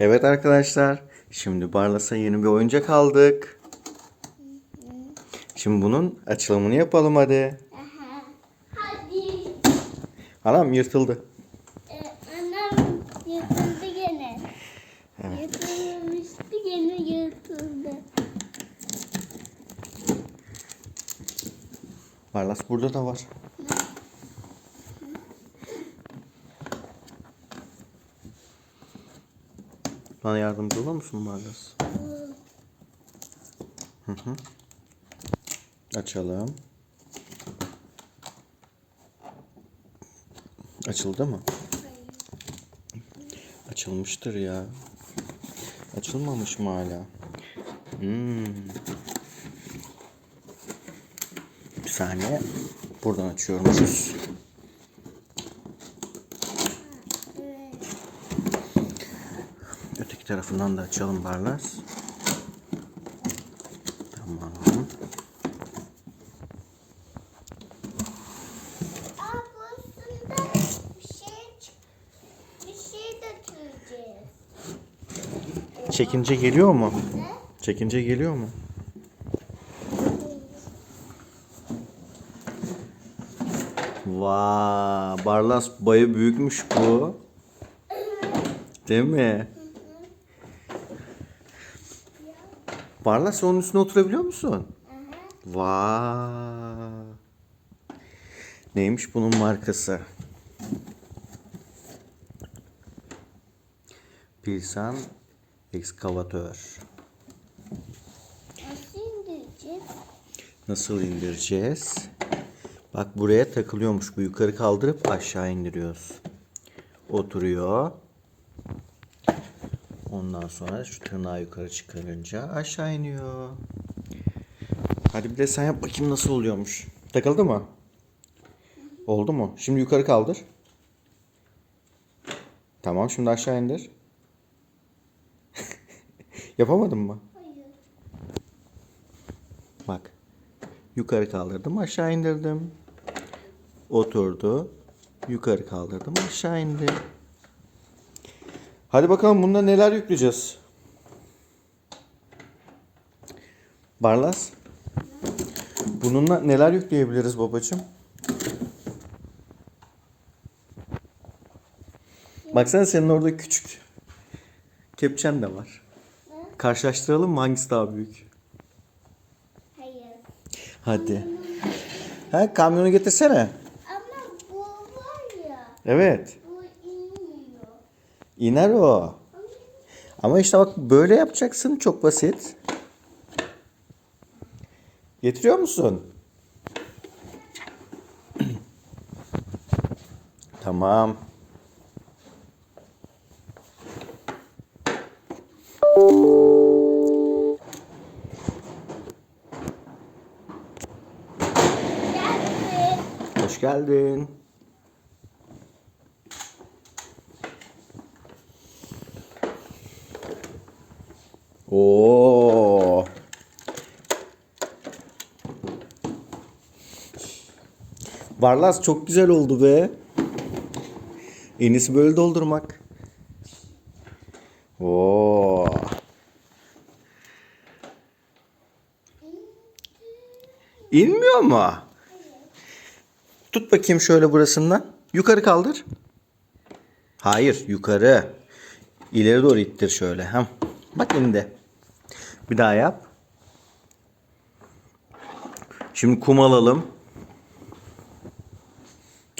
Evet arkadaşlar. Şimdi Barlas'a yeni bir oyuncak aldık. Şimdi bunun açılımını yapalım hadi. Aha. Hadi. Anam yırtıldı. Ee, anam yırtıldı gene. Evet. Yırtılmıştı gene yırtıldı. Barlas burada da var. Bana yardımcı olur musun Barlas? Hı hı. Açalım. Açıldı mı? Açılmıştır ya. Açılmamış mı hala? Hmm. Bir saniye. Buradan açıyormuşuz. Evet. Öteki tarafından da açalım Barlas. Tamam. Aa bir şey bir şey. Çekince geliyor mu? Ne? Çekince geliyor mu? Vay, Barlas bayı büyükmüş bu. Değil mi? Barlas onun üstüne oturabiliyor musun? Vay. Neymiş bunun markası? Pilsan ekskavatör. Nasıl indireceğiz? Nasıl indireceğiz? Bak buraya takılıyormuş. Bu yukarı kaldırıp aşağı indiriyoruz. Oturuyor. Ondan sonra şu tırnağı yukarı çıkarınca aşağı iniyor. Hadi bir de sen yap bakayım nasıl oluyormuş. Takıldı mı? Oldu mu? Şimdi yukarı kaldır. Tamam şimdi aşağı indir. Yapamadın mı? Hayır. Bak. Yukarı kaldırdım, aşağı indirdim. Oturdu. Yukarı kaldırdım, aşağı indi. Hadi bakalım bunda neler yükleyeceğiz? Barlas. Bununla neler yükleyebiliriz babacığım? Baksana senin orada küçük kepçen de var. Karşılaştıralım mı hangisi daha büyük? Hayır. Hadi. Ha kamyonu getirsene. Ama bu var ya. Evet. İner o. Ama işte bak böyle yapacaksın çok basit. Getiriyor musun? tamam. Hoş geldin. Oo. Varlas çok güzel oldu be. En iyisi böyle doldurmak. Oo. İnmiyor mu? Tut bakayım şöyle burasından. Yukarı kaldır. Hayır, yukarı. İleri doğru ittir şöyle. Hem. Bak indi. Bir daha yap. Şimdi kum alalım.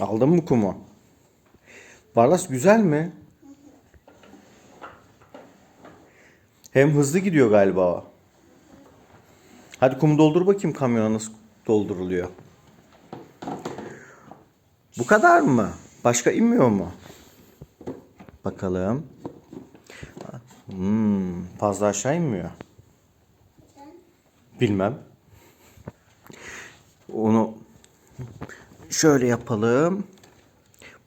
Aldın mı kumu? Barlas güzel mi? Hem hızlı gidiyor galiba. Hadi kumu doldur bakayım kamyona nasıl dolduruluyor. Bu kadar mı? Başka inmiyor mu? Bakalım. Hmm, fazla aşağı inmiyor. Bilmem. Onu şöyle yapalım.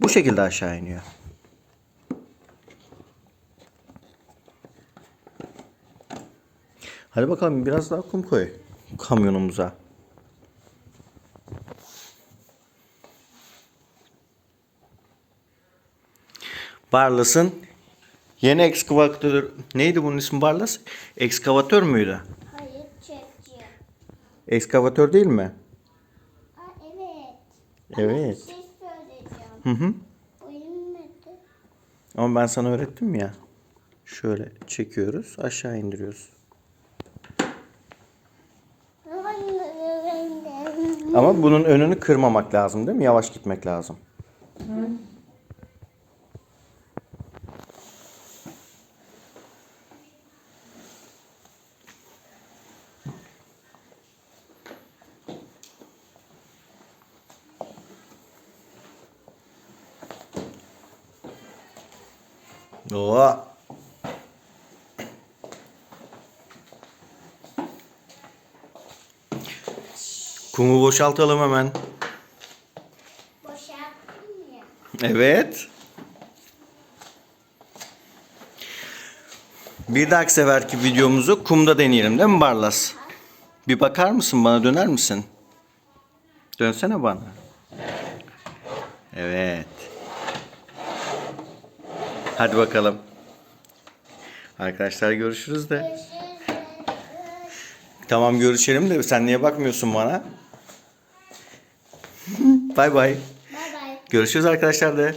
Bu şekilde aşağı iniyor. Hadi bakalım biraz daha kum koy kamyonumuza. Barlas'ın Yeni ekskavatör neydi bunun ismi Barlas? Ekskavatör müydü? Ekskavatör değil mi? Aa, evet. Evet. Bir şey söyleyeceğim. Hı hı. Oyun? Ama ben sana öğrettim ya. Şöyle çekiyoruz, aşağı indiriyoruz. Ama bunun önünü kırmamak lazım değil mi? Yavaş gitmek lazım. Oo. Kumu boşaltalım hemen. Boşalttım ya. Evet. Bir dahaki seferki videomuzu kumda deneyelim değil mi Barlas? Bir bakar mısın bana döner misin? Dönsene bana. Evet. Hadi bakalım. Arkadaşlar görüşürüz de. Görüşürüz. Tamam görüşelim de sen niye bakmıyorsun bana? Bay bay. Görüşürüz arkadaşlar de.